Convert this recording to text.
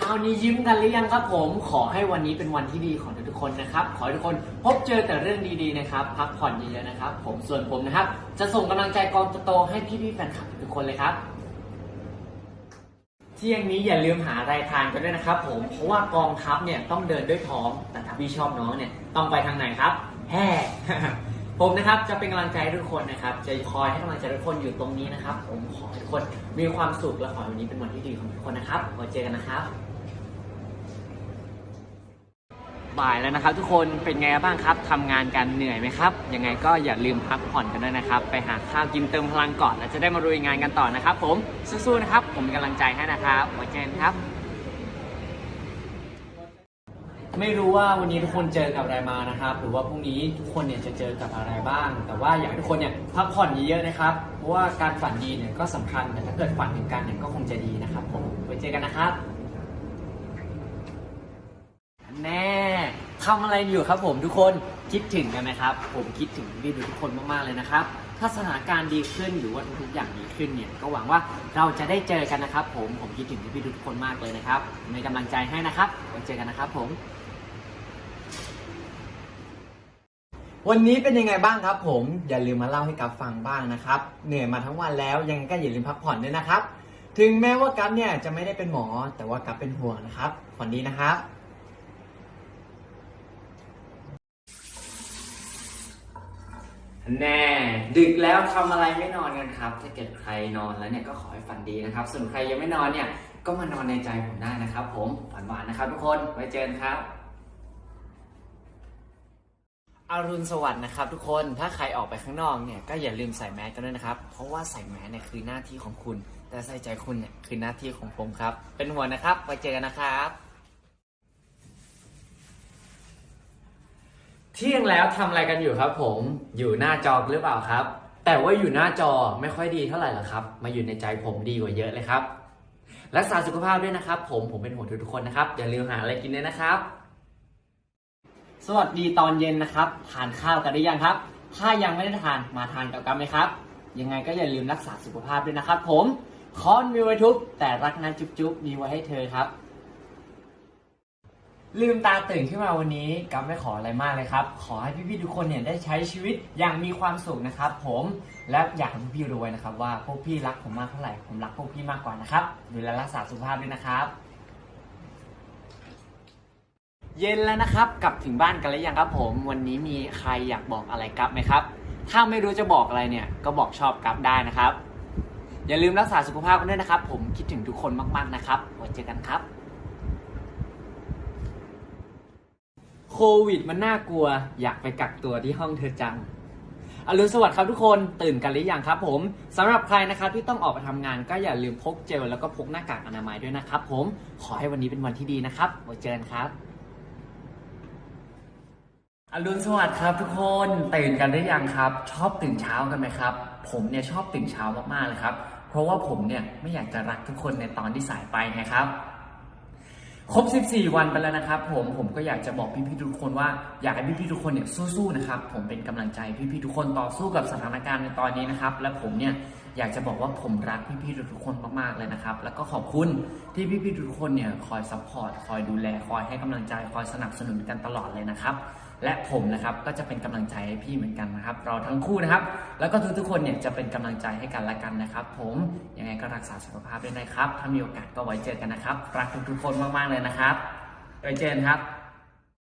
เช้านี้ยิ้มกันหรือยังครับผมขอให้วันนี้เป็นวันที่ดีของทุกๆคนนะครับ ขอให้ทุกคนพบเจอแต่เรื่องดีๆนะครับ พักผ่อนเยอะๆนะครับ ผมส่วนผมนะครับ จะส่งกำลังใจกองโตๆให้พี่ๆแฟนคลับทุกคนเลยครับ เที่ยงนี้อย่าลืมหาอะไรทานกันด้วยนะครับ ผมเพราะว่ากองทัพเนี่ยต้องเดินด้วยท้องแต่ถ้าพี่ชอบน้องเนี่ยต้องไปทางไหนครับแห่ผมนะครับจะเป็นกำลังใจทุกคนนะครับ จะคอยให้กำลังใจทุกคนอยู่ตรงนี้นะครับ ผมขอให้ทุกคนมีความสุขและขอให้วันนี้เป็นวันที่ดีของทุกคนนะครับไว้เจอกันนะครับ บ่ายแล้วนะครับ ทุกคนเป็นไงบ้างครับทำงานกันเหนื่อยไหมครับ ยังไงก็อย่าลืมพักผ่อนกันด้วยนะครับ ไปหาข้าวกินเติมพลังก่อนแล้วจะได้มารุยงานกันต่อนะครับ ผมสู้ๆนะครับ ผมเป็นกำลังใจให้นะครับไว้เจอกันครับ ไม่รู้ว่าวันนี้ทุกคนเจอกับอะไรมานะครับ หรือว่าพรุ่งนี้ทุกคนเนี่ยจะเจอกับอะไรบ้าง แต่ว่าอยากให้ทุกคนเนี่ยพักผ่อนเยอะๆนะครับ เพราะว่าการฝันดีเนี่ยก็สำคัญแต่ถ้าเกิดฝันถึงกันเนี่ยก็คงจะดีนะครับผมไว้เจอกันนะครับ แน่ ทำอะไรอยู่ครับผมทุกคนคิดถึงกันไหมครับ ผมคิดถึงพี่ดูทุกคนมากๆเลยนะครับ ถ้าสถานการณ์ดีขึ้นหรือว่าทุกๆอย่างดีขึ้นเนี่ยก็หวังว่าเราจะได้เจอกันนะครับ ผมผมคิดถึงพี่ดูทุกคนมากเลยนะครับมีกำลังใจให้นะครับไว้เจอกันนะครับ ผม วันนี้เป็นยังไงบ้างครับ ผมอย่าลืมมาเล่าให้กับฟังบ้างนะครับเหนื่อยมาทั้งวันแล้วยังไงก็อย่าลืมพักผ่อนด้วยนะครับ ถึงแม้ว่ากัฟเนี่ยจะไม่ได้เป็นหมอแต่ว่ากัฟเป็นห่วงนะครับผ่อนดีนะครับ แน่ดึกแล้วทำอะไรไม่นอนกันครับ ถ้าเกิดใครนอนแล้วเนี่ยก็ขอให้ฝันดีนะครับ ส่วนใครยังไม่นอนเนี่ยก็มานอนในใจผมได้นะครับ ผมฝันหวานนะครับทุกคนไว้เจอกันครับอรุณสวัสดิ์นะครับทุกคนถ้าใครออกไปข้างนอกเนี่ยก็อย่าลืมใส่แมสกันด้วยนะครับ เพราะว่าใส่แมสเนี่ยคือหน้าที่ของคุณ แต่ใส่ใจคุณเนี่ยคือหน้าที่ของผมครับ เป็นห่วงนะครับไว้เจอกันนะครับ เที่ยงแล้วทำอะไรกันอยู่ครับ ผมอยู่หน้าจอหรือเปล่าครับ แต่ว่าอยู่หน้าจอไม่ค่อยดีเท่าไหร่หรอกครับ มาอยู่ในใจผมดีกว่าเยอะเลยครับ รักษาสุขภาพด้วยนะครับ ผมผมเป็นห่วงทุกๆคนนะครับอย่าลืมหาอะไรกินด้วยนะครับ สวัสดีตอนเย็นนะครับ ทานข้าวกันหรือยังครับ ถ้ายังไม่ได้ทานมาทานกับกันไหมครับ ยังไงก็อย่าลืมรักษาสุขภาพด้วยนะครับ ผมคอนมีไว้ทุกแต่รักนะจุ๊บจุ๊บมีไว้ให้เธอครับ ลืมตาตื่นขึ้นมาวันนี้กัฟไม่ขออะไรมากเลยครับ ขอให้พี่ๆทุกคนเนี่ยได้ใช้ชีวิตอย่างมีความสุขนะครับ ผมและอยากให้พี่ๆรู้ไว้นะครับ ว่าพวกพี่รักผมมากเท่าไหร่ผมรักพวกพี่มากกว่านะครับดูแลรักษาสุขภาพด้วยนะครับ เย็นแล้วนะครับกลับถึงบ้านกันแล้วยังครับ ผม วันนี้มีใครอยากบอกอะไรกับไหมครับ ถ้าไม่รู้จะบอกอะไรเนี่ยก็บอกชอบกับได้นะครับ อย่าลืมรักษาสุขภาพกันด้วยนะครับ ผมคิดถึงทุกคนมากๆนะครับไว้เจอกันครับ โควิดมันน่ากลัว อยากไปกักตัวที่ห้องเธอจัง อรุณสวัสดิ์ครับทุกคนตื่นกันหรือยังครับผมสำหรับใครนะครับที่ต้องออกไปทำงานก็อย่าลืมพกเจลแล้วก็พกหน้ากากอนามัยด้วยนะครับผมขอให้วันนี้เป็นวันที่ดีนะครับไว้เจอกันครับ อรุณสวัสดิ์ครับทุกคนตื่นกันหรือยังครับ ชอบตื่นเช้ากันไหมครับ ผมเนี่ยชอบตื่นเช้ามากๆเลยครับ เพราะว่าผมเนี่ยไม่อยากจะรักทุกคนในตอนที่สายไปไงครับ ครบ 14 วันไปแล้วนะครับผม ผมก็อยากจะบอกพี่ๆทุกคนว่าอยากให้พี่ๆทุกคนเนี่ยสู้ๆนะครับ ผมเป็นกำลังใจพี่ๆทุกคนต่อสู้กับสถานการณ์ในตอนนี้นะครับ และผมเนี่ย อยากจะบอกว่าผมรักพี่ๆทุกๆคนมากๆเลยนะครับ แล้วก็ขอบคุณที่พี่ๆทุกคนเนี่ยคอยซัพพอร์ตคอยดูแลคอยให้กำลังใจคอยสนับสนุนกันตลอดเลยนะครับ และผมนะครับก็จะเป็นกำลังใจให้พี่เหมือนกันนะครับ เราทั้งคู่นะครับ แล้วก็ทุกๆคนเนี่ยจะเป็นกำลังใจให้กันและกันนะครับ ผมยังไงก็รักษาสุขภาพด้วยนะครับ ถ้ามีโอกาสก็ไว้เจอกันนะครับ รักทุกๆคนมากๆเลยนะครับไว้เจอกันครับ